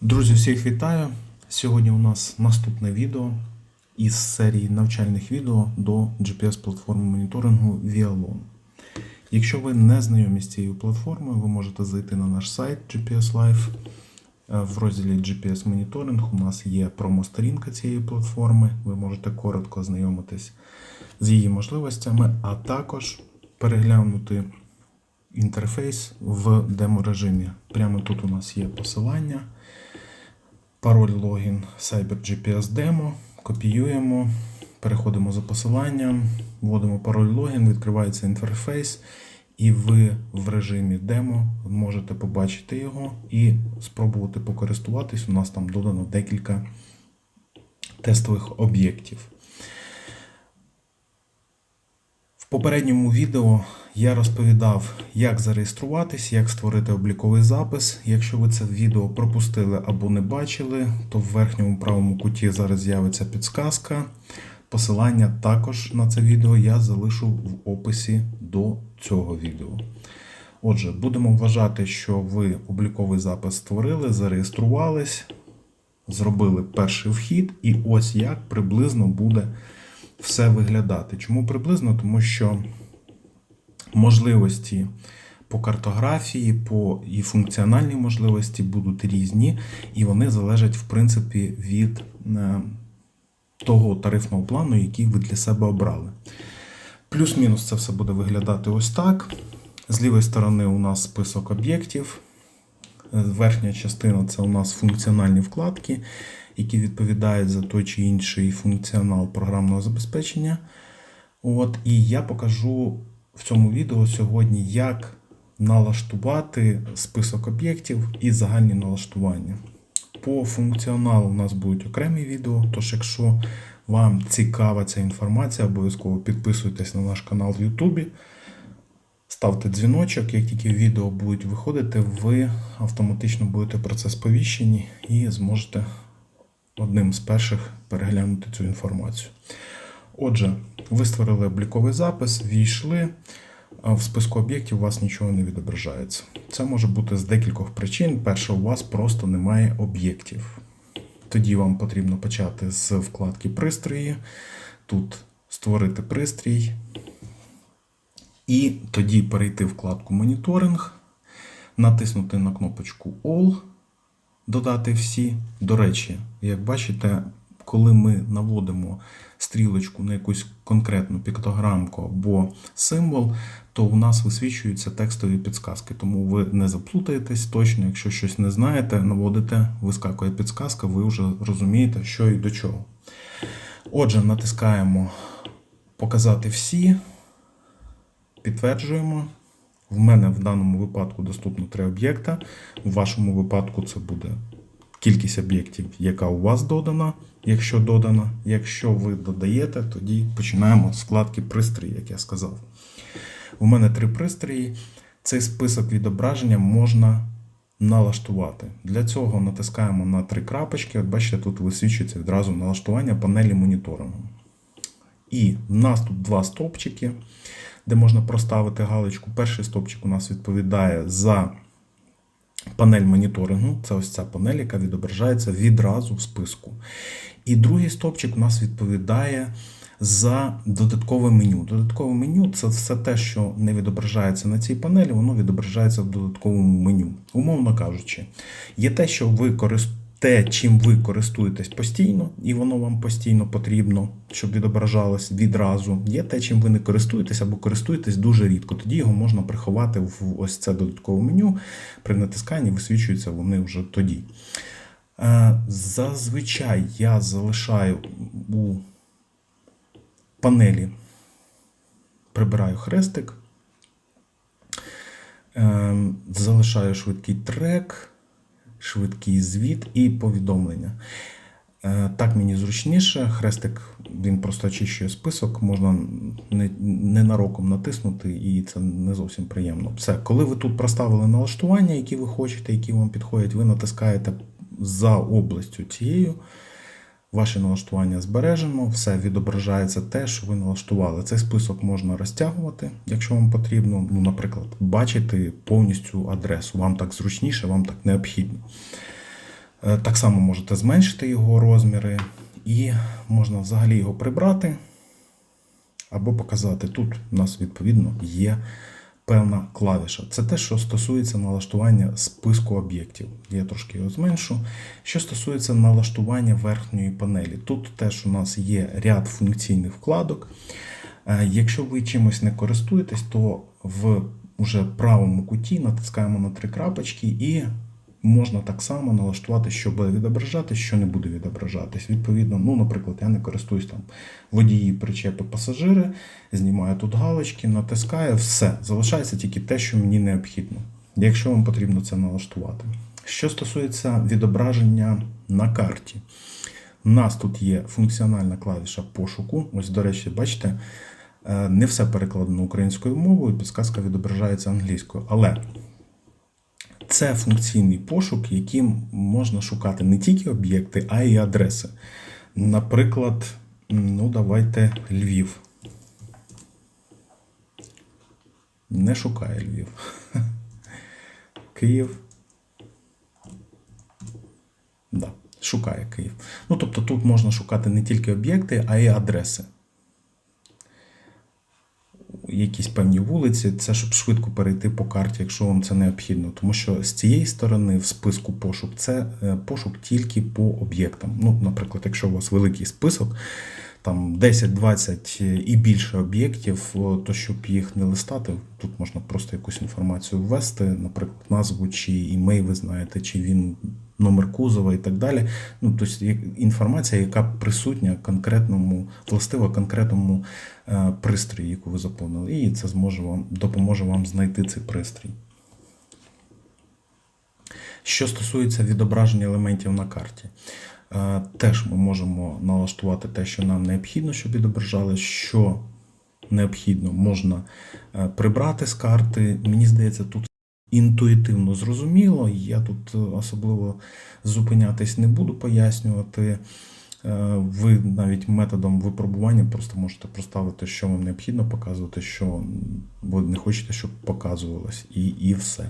Друзі, всіх вітаю! Сьогодні у нас наступне відео із серії навчальних відео до GPS-платформи моніторингу Vialon. Якщо ви не знайомі з цією платформою, ви можете зайти на наш сайт GPS Live. Е, В розділі GPS моніторинг у нас є промо-сторінка цієї платформи. Ви можете коротко ознайомитись з її можливостями, а також переглянути інтерфейс в демо-режимі. Прямо тут у нас є посилання, пароль логін Cyber GPS Demo, копіюємо, переходимо за посиланням, вводимо пароль логін, відкривається інтерфейс, і ви в режимі демо можете побачити його і спробувати покористуватись. У нас там додано декілька тестових об'єктів. В попередньому відео я розповідав, як зареєструватись, як створити обліковий запис. Якщо ви це відео пропустили або не бачили, то в верхньому правому куті зараз з'явиться підсказка. Посилання також на це відео я залишу в описі до цього відео. Отже, будемо вважати, що ви обліковий запис створили, зареєструвались, зробили перший вхід, і ось як приблизно буде все виглядати. Чому приблизно? Тому що можливості по картографії, по і функціональні можливості будуть різні, і вони залежать, в принципі, від е, того тарифного плану, який ви для себе обрали. Плюс-мінус це все буде виглядати ось так. З лівої сторони у нас список об'єктів. Верхня частина це у нас функціональні вкладки, які відповідають за той чи інший функціонал програмного забезпечення. От, і я покажу в цьому відео сьогодні, як налаштувати список об'єктів і загальні налаштування. По функціоналу у нас будуть окремі відео, тож якщо вам цікава ця інформація, обов'язково підписуйтесь на наш канал в Ютубі. Ставте дзвіночок, як тільки відео будуть виходити, ви автоматично будете про це сповіщені і зможете одним з перших переглянути цю інформацію. Отже, ви створили обліковий запис, війшли, а в списку об'єктів у вас нічого не відображається. Це може бути з декількох причин. Перше, у вас просто немає об'єктів. Тоді вам потрібно почати з вкладки пристрої. Тут створити пристрій. І тоді перейти в вкладку моніторинг, натиснути на кнопочку All, додати всі. До речі, як бачите, коли ми наводимо стрілочку на якусь конкретну піктограмку або символ, то у нас висвічуються текстові підсказки. Тому ви не заплутаєтесь точно, якщо щось не знаєте, наводите, вискакує підсказка, ви вже розумієте, що і до чого. Отже, натискаємо Показати всі. Підтверджуємо. В мене в даному випадку доступно три об'єкта. У вашому випадку це буде кількість об'єктів, яка у вас додана, якщо додана. Якщо ви додаєте, тоді починаємо з вкладки пристрій, як я сказав. У мене три пристрої. Цей список відображення можна налаштувати. Для цього натискаємо на три крапочки. От бачите, тут висвічується відразу налаштування панелі моніторингу. І в нас тут два стовпчики, де можна проставити галочку. Перший стовпчик у нас відповідає за панель моніторингу. Це ось ця панель, яка відображається відразу в списку. І другий стовпчик у нас відповідає за додаткове меню. Додаткове меню це все те, що не відображається на цій панелі, воно відображається в додатковому меню. Умовно кажучи, є те, що ви користуєтесь. Те, чим ви користуєтесь постійно, і воно вам постійно потрібно, щоб відображалось відразу. Є те, чим ви не користуєтесь або користуєтесь дуже рідко. Тоді його можна приховати в ось це додаткове меню. При натисканні висвічуються вони вже тоді. Е, Зазвичай я залишаю у панелі, прибираю хрестик, е, залишаю швидкий трек швидкий звіт і повідомлення. Е, Так мені зручніше. Хрестик він просто очищує список, можна не- ненароком натиснути, і це не зовсім приємно. Все, коли ви тут проставили налаштування, які ви хочете, які вам підходять, ви натискаєте за областю цією. Ваше налаштування збережено, все відображається те, що ви налаштували. Цей список можна розтягувати, якщо вам потрібно. Ну, наприклад, бачити повністю адресу. Вам так зручніше, вам так необхідно. Е, Так само можете зменшити його розміри, і можна взагалі його прибрати або показати. Тут у нас відповідно є певна клавіша. Це те, що стосується налаштування списку об'єктів. Я трошки його зменшу. Що стосується налаштування верхньої панелі, тут теж у нас є ряд функційних вкладок. Е, Якщо ви чимось не користуєтесь, то в уже правому куті натискаємо на три крапочки і можна так само налаштувати, що буде відображатись, що не буде відображатись. Відповідно, ну, наприклад, я не користуюсь там водії, причепи, пасажири, знімаю тут галочки, натискаю, все. Залишається тільки те, що мені необхідно, якщо вам потрібно це налаштувати. Що стосується відображення на карті, у нас тут є функціональна клавіша пошуку. Ось, до речі, бачите, е, не все перекладено українською мовою, підсказка відображається англійською. Але це функційний пошук, яким можна шукати не тільки об'єкти, а й адреси. Наприклад, ну давайте Львів. Не шукає Львів. Київ. Да, шукає Київ. Ну, тобто тут можна шукати не тільки об'єкти, а й адреси. Якісь певні вулиці, це щоб швидко перейти по карті, якщо вам це необхідно. Тому що з цієї сторони в списку пошук це е, пошук тільки по об'єктам. Ну, наприклад, якщо у вас великий список, там 10-20 і більше об'єктів, то щоб їх не листати, тут можна просто якусь інформацію ввести, наприклад, назву чи імей, ви знаєте, чи він номер кузова і так далі. Ну, тобто інформація, яка присутня конкретному, властива конкретному е, пристрої, яку ви заповнили, і це зможе вам допоможе вам знайти цей пристрій. Що стосується відображення елементів на карті, е, теж ми можемо налаштувати те, що нам необхідно, щоб відображали, що необхідно, можна е, прибрати з карти. Мені здається, тут інтуїтивно зрозуміло. Я тут е, особливо зупинятись не буду пояснювати. Е, Ви навіть методом випробування просто можете проставити, що вам необхідно показувати, що ви не хочете, щоб показувалось, і, і все.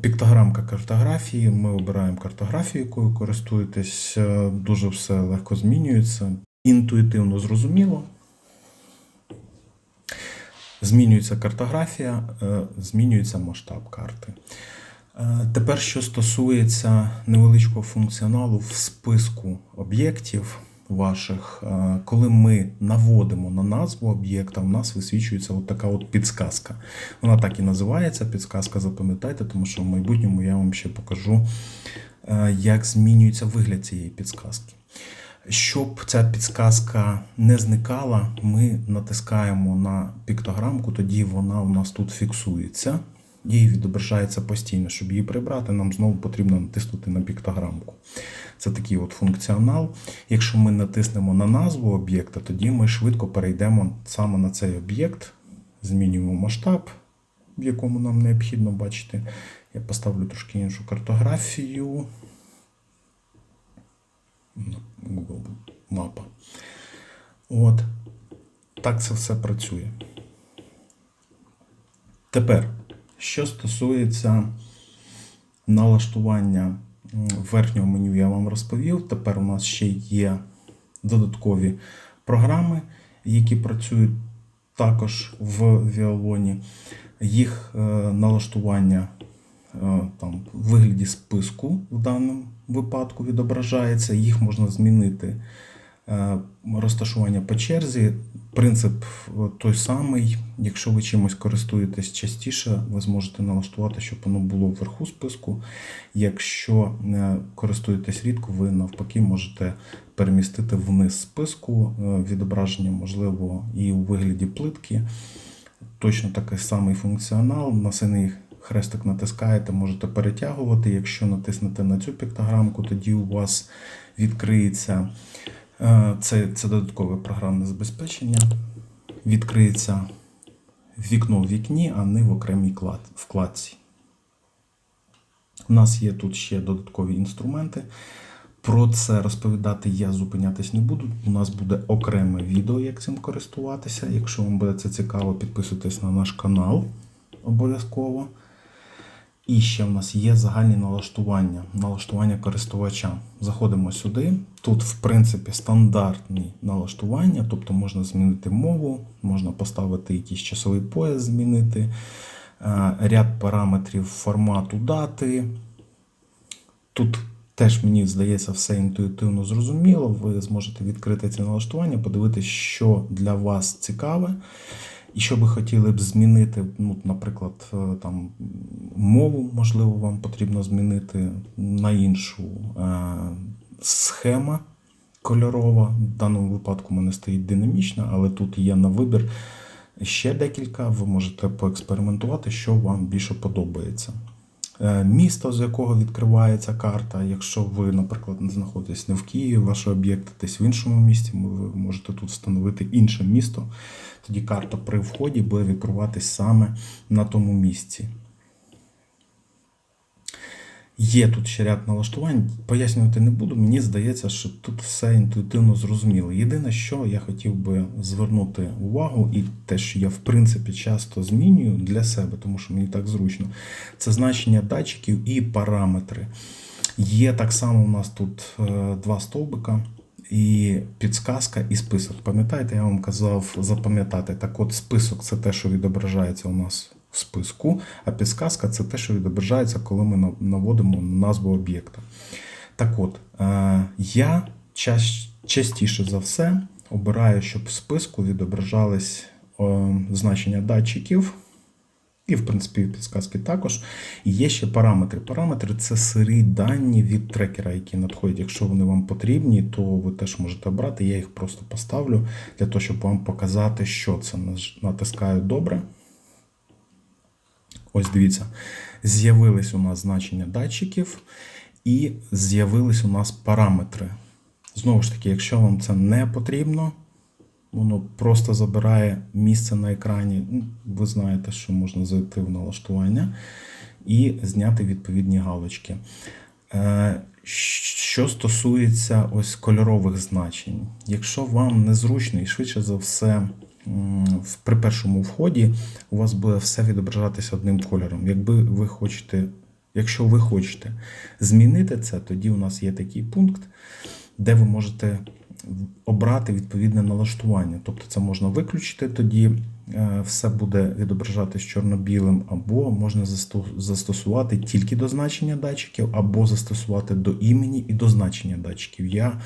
Піктограмка картографії. Ми обираємо картографію, якою користуєтесь. Е, Дуже все легко змінюється. Інтуїтивно зрозуміло. Змінюється картографія, е, змінюється масштаб карти. Е, Тепер, що стосується невеличкого функціоналу в списку об'єктів ваших, е, коли ми наводимо на назву об'єкта, у нас висвічується от така от підсказка. Вона так і називається підсказка, запам'ятайте, тому що в майбутньому я вам ще покажу, е, як змінюється вигляд цієї підсказки. Щоб ця підсказка не зникала, ми натискаємо на піктограмку, тоді вона у нас тут фіксується і відображається постійно. Щоб її прибрати, нам знову потрібно натиснути на піктограмку. Це такий от функціонал. Якщо ми натиснемо на назву об'єкта, тоді ми швидко перейдемо саме на цей об'єкт, змінюємо масштаб, в якому нам необхідно бачити. Я поставлю трошки іншу картографію. Google мапа. От. Так це все працює. Тепер, що стосується налаштування верхнього меню, я вам розповів. Тепер у нас ще є додаткові програми, які працюють також в Віолоні. Їх е, налаштування е, там, в вигляді списку в даному випадку відображається. Їх можна змінити розташування по черзі. Принцип е, той самий. Якщо ви чимось користуєтесь частіше, ви зможете налаштувати, щоб воно було вверху списку. Якщо е, користуєтесь рідко, ви навпаки можете перемістити вниз списку е, відображення, можливо, і у вигляді плитки. Точно такий самий функціонал. На синий хрестик натискаєте, можете перетягувати. Якщо натиснете на цю піктограмку, тоді у вас відкриється е, це, це додаткове програмне забезпечення. Відкриється вікно в вікні, а не в окремій клад- вкладці. У нас є тут ще додаткові інструменти. Про це розповідати я зупинятись не буду. У нас буде окреме відео, як цим користуватися. Якщо вам буде це цікаво, підписуйтесь на наш канал обов'язково. І ще в нас є загальні налаштування, налаштування користувача. Заходимо сюди. Тут, в принципі, стандартні налаштування, тобто можна змінити мову, можна поставити якийсь часовий пояс, змінити, е, ряд параметрів формату дати. Тут теж мені здається все інтуїтивно зрозуміло. Ви зможете відкрити ці налаштування, подивитися, що для вас цікаве. І що ви хотіли б змінити, ну, наприклад, е, там мову, можливо, вам потрібно змінити на іншу е, схема кольорова. В даному випадку в мене стоїть динамічна, але тут є на вибір ще декілька. Ви можете поекспериментувати, що вам більше подобається. Е, Місто, з якого відкривається карта. Якщо ви, наприклад, не знаходитесь не в Києві, ваш об'єкт десь в іншому місті, ви можете тут встановити інше місто. Тоді карта при вході буде відкриватись саме на тому місці. Є тут ще ряд налаштувань, пояснювати не буду. Мені здається, що тут все інтуїтивно зрозуміло. Єдине, що я хотів би звернути увагу, і те, що я в принципі часто змінюю для себе, тому що мені так зручно, це значення датчиків і параметри. Є так само у нас тут е, два стовбика. І підсказка і список. Пам'ятаєте, я вам казав запам'ятати. Так от список це те, що відображається у нас списку, а підсказка це те, що відображається, коли ми наводимо назву об'єкта. Так от, е, я частіше за все обираю, щоб в списку відображались е, значення датчиків. І, в принципі, підсказки також. Є ще параметри. Параметри це сирі дані від трекера, які надходять. Якщо вони вам потрібні, то ви теж можете обрати. Я їх просто поставлю для того, щоб вам показати, що це. Натискаю добре. Ось дивіться, з'явились у нас значення датчиків і з'явились у нас параметри. Знову ж таки, якщо вам це не потрібно, воно просто забирає місце на екрані. Ну, Ви знаєте, що можна зайти в налаштування і зняти відповідні галочки. Е, Що стосується ось кольорових значень, якщо вам незручно і швидше за все при першому вході у вас буде все відображатися одним кольором. Якби ви хочете, якщо ви хочете змінити це, тоді у нас є такий пункт, де ви можете обрати відповідне налаштування. Тобто це можна виключити, тоді е, все буде відображатись чорно-білим, або можна застосувати тільки до значення датчиків, або застосувати до імені і до значення датчиків. Я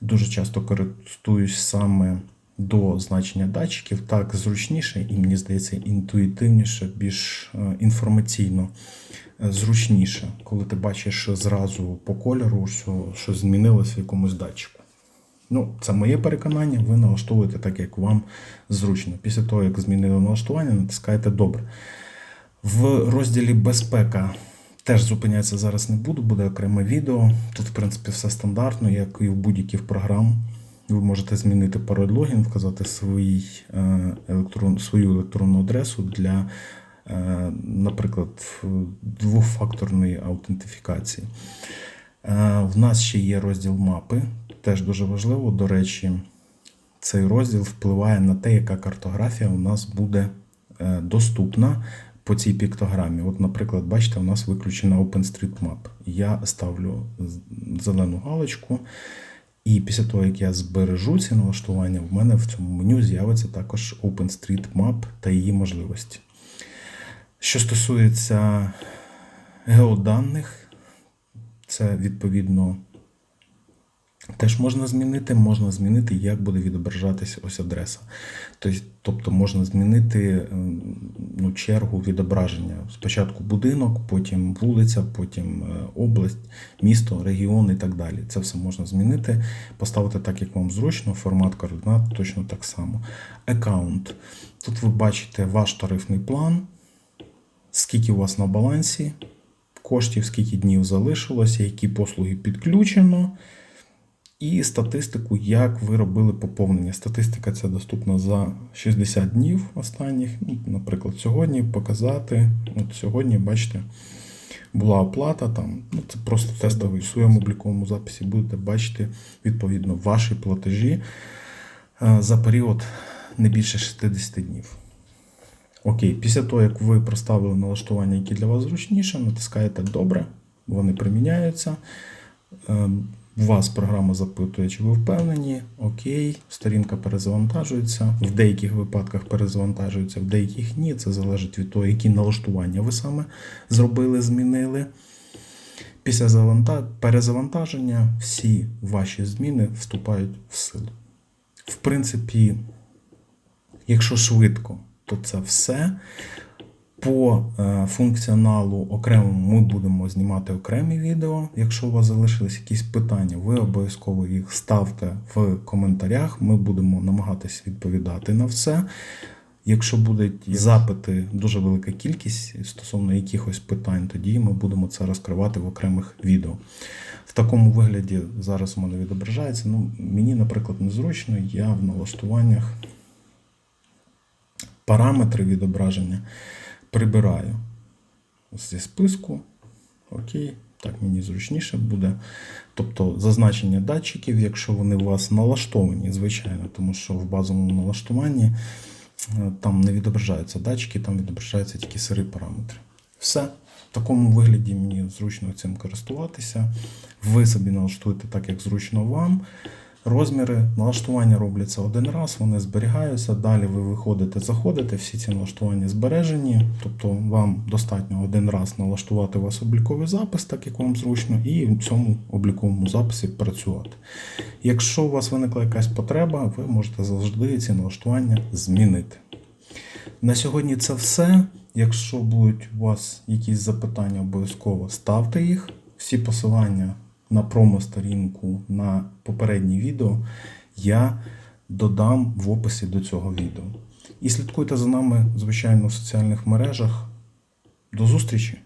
дуже часто користуюсь саме до значення датчиків, так зручніше, і мені здається, інтуїтивніше, більш е, інформаційно е, зручніше, коли ти бачиш зразу по кольору, що, що змінилося в якомусь датчику. Ну, це моє переконання, ви налаштовуєте так, як вам зручно. Після того, як змінили налаштування, натискаєте добре. В розділі безпека теж зупинятися зараз не буду, буде окреме відео. Тут, в принципі, все стандартно, як і в будь-яких програм. Ви можете змінити пароль логін, вказати свій, е, електрон, свою електронну адресу для, е, наприклад, двофакторної аутентифікації. Е, В нас ще є розділ мапи, теж дуже важливо. До речі, цей розділ впливає на те, яка картографія у нас буде доступна по цій піктограмі. От, наприклад, бачите, у нас виключена OpenStreetMap. Я ставлю зелену галочку, і після того, як я збережу ці налаштування, в мене в цьому меню з'явиться також OpenStreetMap та її можливості. Що стосується геоданих, це відповідно теж можна змінити. Можна змінити, як буде відображатися ось адреса. Тобто, можна змінити ем, ну, чергу відображення. Спочатку будинок, потім вулиця, потім е, область, місто, регіон і так далі. Це все можна змінити, поставити так, як вам зручно, формат координат точно так само. Аккаунт. Тут ви бачите ваш тарифний план, скільки у вас на балансі коштів, скільки днів залишилося, які послуги підключено. І статистику, як ви робили поповнення. Статистика ця доступна за 60 днів останніх. Ну, Наприклад, сьогодні показати. От сьогодні, бачите, була оплата. Там, ну, це просто тестовий в своєму обліковому записі будете бачити відповідно ваші платежі е, за період не більше 60 днів. Окей, після того, як ви проставили налаштування, які для вас зручніше, натискаєте Добре, вони приміняються. Вас програма запитує, чи ви впевнені. Окей, сторінка перезавантажується. В деяких випадках перезавантажується, в деяких ні. Це залежить від того, які налаштування ви саме зробили, змінили. Після перезавантаження всі ваші зміни вступають в силу. В принципі, якщо швидко, то це все. По е, функціоналу окремому ми будемо знімати окремі відео. Якщо у вас залишились якісь питання, ви обов'язково їх ставте в коментарях. Ми будемо намагатися відповідати на все. Якщо будуть запити, дуже велика кількість стосовно якихось питань, тоді ми будемо це розкривати в окремих відео. В такому вигляді зараз мене відображається. Ну, мені, наприклад, незручно, я в налаштуваннях параметри відображення прибираю зі списку. Окей, так мені зручніше буде. Тобто зазначення датчиків, якщо вони у вас налаштовані, звичайно, тому що в базовому налаштуванні е, там не відображаються датчики, там відображаються тільки сири параметри. Все. В такому вигляді мені зручно цим користуватися. Ви собі налаштуєте так, як зручно вам. Розміри налаштування робляться один раз, вони зберігаються. Далі ви виходите, заходите, всі ці налаштування збережені. Тобто вам достатньо один раз налаштувати у вас обліковий запис, так як вам зручно, і в цьому обліковому записі працювати. Якщо у вас виникла якась потреба, ви можете завжди ці налаштування змінити. На сьогодні це все. Якщо будуть у вас якісь запитання, обов'язково ставте їх. Всі посилання на промо-сторінку на попереднє відео я додам в описі до цього відео. І слідкуйте за нами, звичайно, в соціальних мережах. До зустрічі!